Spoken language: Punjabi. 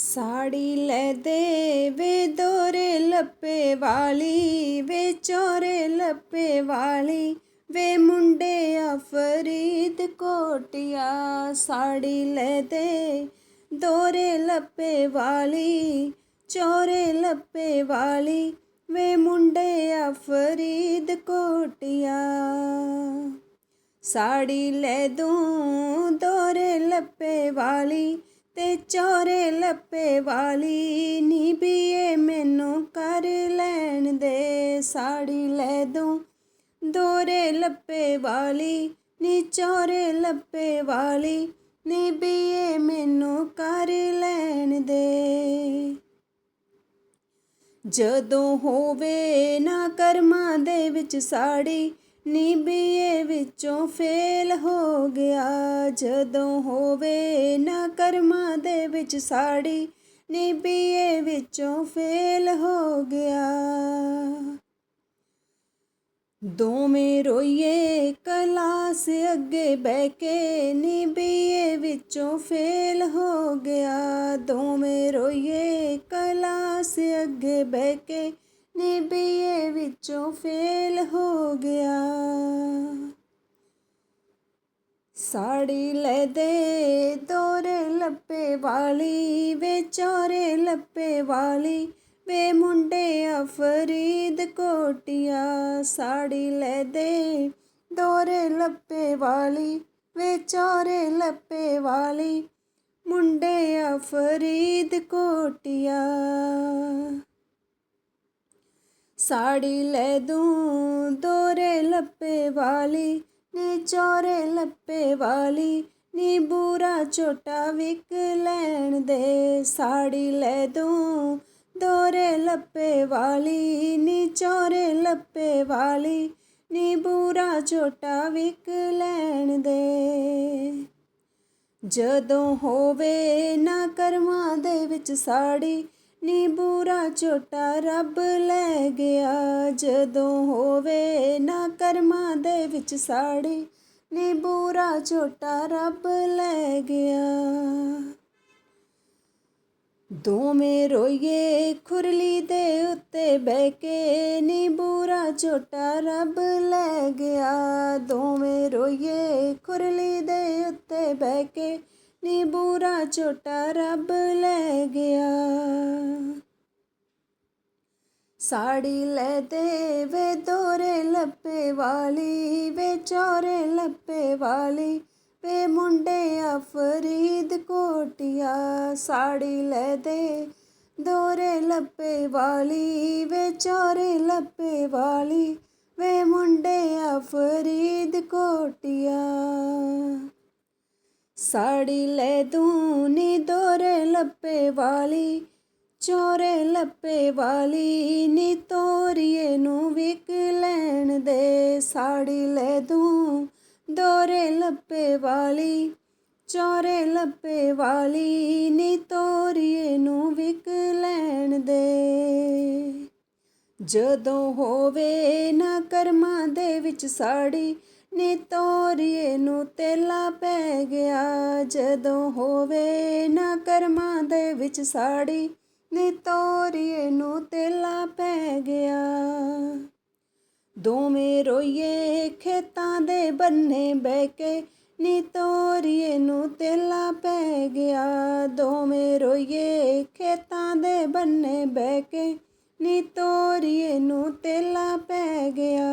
ਸਾੜੀ ਲੈ ਦੇ ਵੇ ਦੋਰੇ ਲੱਪੇ ਵਾਲੀ, ਵੇ ਚੋਰੇ ਲੱਪੇ ਵਾਲੀ, ਵੇ ਮੁੰਡੇ ਆ ਫਰੀਦ ਕੋਟਿਆ ਸਾੜੀ ਲੈ ਦੇ। ਦੋਰੇ ਲੱਪੇ ਵਾਲੀ, ਚੋਰੇ ਲੱਪੇ ਵਾਲੀ, ਵੇ ਮੁੰਡੇ ਆ ਫਰੀਦ ਕੋਟਿਆ ਸਾੜੀ ਲੈ ਦੂੰ ਦੋਰੇ ਲੱਪੇ ਵਾਲੀ ਤੇ ਚੋਰੇ ਲੱਪੇ ਵਾਲੀ ਨੀ ਬੀਏ ਮੈਨੂੰ ਕਰ ਲੈਣ ਦੇ ਸਾੜੀ ਲੈ ਦੂੰ। ਦੋਰੇ ਲੱਪੇ ਵਾਲੀ ਨੀ ਚੋਰੇ ਲੱਪੇ ਵਾਲੀ ਨੀ ਬੀਏ ਮੈਨੂੰ ਕਰ ਲੈਣ ਦੇ। ਜਦੋਂ ਹੋਵੇ ਨਾ ਕਰਮਾਂ ਦੇ ਵਿੱਚ ਸਾੜੀ ਨੀ ਬੀਏ ਵਿੱਚੋਂ ਫੇਲ ਹੋ ਗਿਆ। ਜਦੋਂ ਹੋਵੇ ਨਾ ਕਰਮਾਂ ਦੇ ਵਿੱਚ ਸਾੜੀ ਨੀ ਬੀਏ ਵਿੱਚੋਂ ਫੇਲ ਹੋ ਗਿਆ। ਦੋਵੇਂ ਰੋਈਏ ਕਲਾਸ ਅੱਗੇ ਬਹਿ ਕੇ ਨੀ ਬੀਏ ਵਿੱਚੋਂ ਫੇਲ ਹੋ ਗਿਆ। ਦੋਵੇਂ ਰੋਈਏ ਕਲਾਸ ਅੱਗੇ ਬਹਿ ਕੇ ਨੀ ਬੀਏ ਵਿੱਚੋਂ ਫੇਲ ਹੋ ਗਿਆ। ਸਾੜੀ ਲੈ ਦੇ ਦੋਰੇ ਲੱਪੇ ਵਾਲੀ ਵੇ ਚੋਰੇ ਲੱਪੇ ਵਾਲੀ ਵੇ ਮੁੰਡੇ ਆ ਫਰੀਦ ਕੋਟਿਆ। ਸਾੜੀ ਲੈ ਦੇ ਦੋਰੇ ਲੱਪੇ ਵਾਲੀ ਵੇ ਚੋਰੇ ਲੱਪੇ ਵਾਲੀ ਮੁੰਡੇ ਆ ਕੋਟਿਆ। ਸਾੜੀ ਲੈ ਦੂੰ, ਦੋਰੇ ਲੱਪੇ ਵਾਲੀ, ਨੀ ਚੋਰੇ ਲੱਪੇ ਵਾਲੀ, ਨੀ ਬੂਰਾ ਛੋਟਾ ਵਿਕ ਲੈਣ ਦੇ। ਸਾੜੀ ਲੈ ਦੂੰ, ਦੋਰੇ ਲੱਪੇ ਵਾਲੀ, ਨੀ ਚੋਰੇ ਲੱਪੇ ਵਾਲੀ, ਨੀ ਬੂਰਾ ਛੋਟਾ ਵਿਕ ਲੈਣ ਦੇ। ਜਦੋਂ ਹੋਵੇ ਨਾ ਕਰਮਾਂ ਦੇ ਵਿੱਚ ਸਾੜੀ ਨੀ ਬੁਰਾ ਛੋਟਾ ਰੱਬ ਲੈ ਗਿਆ। ਜਦੋਂ ਹੋਵੇ ਨਾ ਕਰਮਾਂ ਦੇ ਵਿੱਚ ਸਾੜੀ, ਨੀ ਬੁਰਾ ਛੋਟਾ ਰੱਬ ਲੈ ਗਿਆ। ਦੋਵੇਂ ਰੋਈਏ ਖੁਰਲੀ ਦੇ ਉੱਤੇ ਬਹਿ ਕੇ, ਨੀ ਬੁਰਾ ਛੋਟਾ ਰੱਬ ਲੈ ਗਿਆ। ਦੋਵੇਂ ਰੋਈਏ ਖੁਰਲੀ ਦੇ ਉੱਤੇ ਬਹਿ ਕੇ ਨੀ ਬੂਰਾ ਛੋਟਾ ਰੱਬ ਲੈ ਗਿਆ। ਸਾੜੀ ਲੈ ਦੇ ਵੇ ਦੋਰੇ ਲੱਪੇ ਵਾਲੀ ਵੇ ਚੋਰੇ ਲੱਪੇ ਵਾਲੀ ਵੇ ਮੁੰਡੇ ਆ ਫਰੀਦ ਕੋਟਿਆ। ਸਾੜੀ ਲੈ ਦੇ ਦੋਰੇ ਲੱਪੇ ਵਾਲੀ ਵੇ ਚੋਰੇ ਲੱਪੇ ਵਾਲੀ ਵੇ ਮੁੰਡੇ ਆ ਕੋਟਿਆ। ਸਾੜੀ ਲੈ ਦੂੰ ਨੀ ਦੋਰੇ ਲੱਪੇ ਵਾਲੀ, ਚੋਰੇ ਲੱਪੇ ਵਾਲੀ ਨੀ ਤੋਰੀਏ ਨੂੰ ਵਿਕ ਲੈਣ ਦੇ। ਸਾੜੀ ਲੈ ਦੂੰ ਦੋਰੇ ਲੱਪੇ ਵਾਲੀ, ਚੋਰੇ ਲੱਪੇ ਵਾਲੀ ਨੀ ਤੋਰੀਏ ਨੂੰ ਵਿਕ ਲੈਣ ਦੇ। ਜਦੋਂ ਹੋਵੇ ਨਾ ਕਰਮਾਂ ਦੇ ਵਿੱਚ ਸਾੜੀ ਨੀ ਤੋਰੀਏ ਨੂੰ ਤੇਲਾ ਪੈ ਗਿਆ। ਜਦੋਂ ਹੋਵੇ ਨਾ ਕਰਮਾਂ ਦੇ ਵਿੱਚ ਸਾੜੀ, ਨੀ ਤੋਰੀਏ ਨੂੰ ਤੇਲਾ ਪੈ ਗਿਆ। ਦੋਵੇਂ ਰੋਈਏ ਖੇਤਾਂ ਦੇ ਬੰਨੇ ਬਹਿ ਕੇ, ਨੀ ਤੋਰੀਏ ਨੂੰ ਤੇਲਾ ਪੈ ਗਿਆ। ਦੋਵੇਂ ਰੋਈਏ ਖੇਤਾਂ ਦੇ ਬੰਨੇ ਬਹਿ ਕੇ, ਨੀ ਤੋਰੀਏ ਨੂੰ ਤੇਲਾ ਪੈ ਗਿਆ।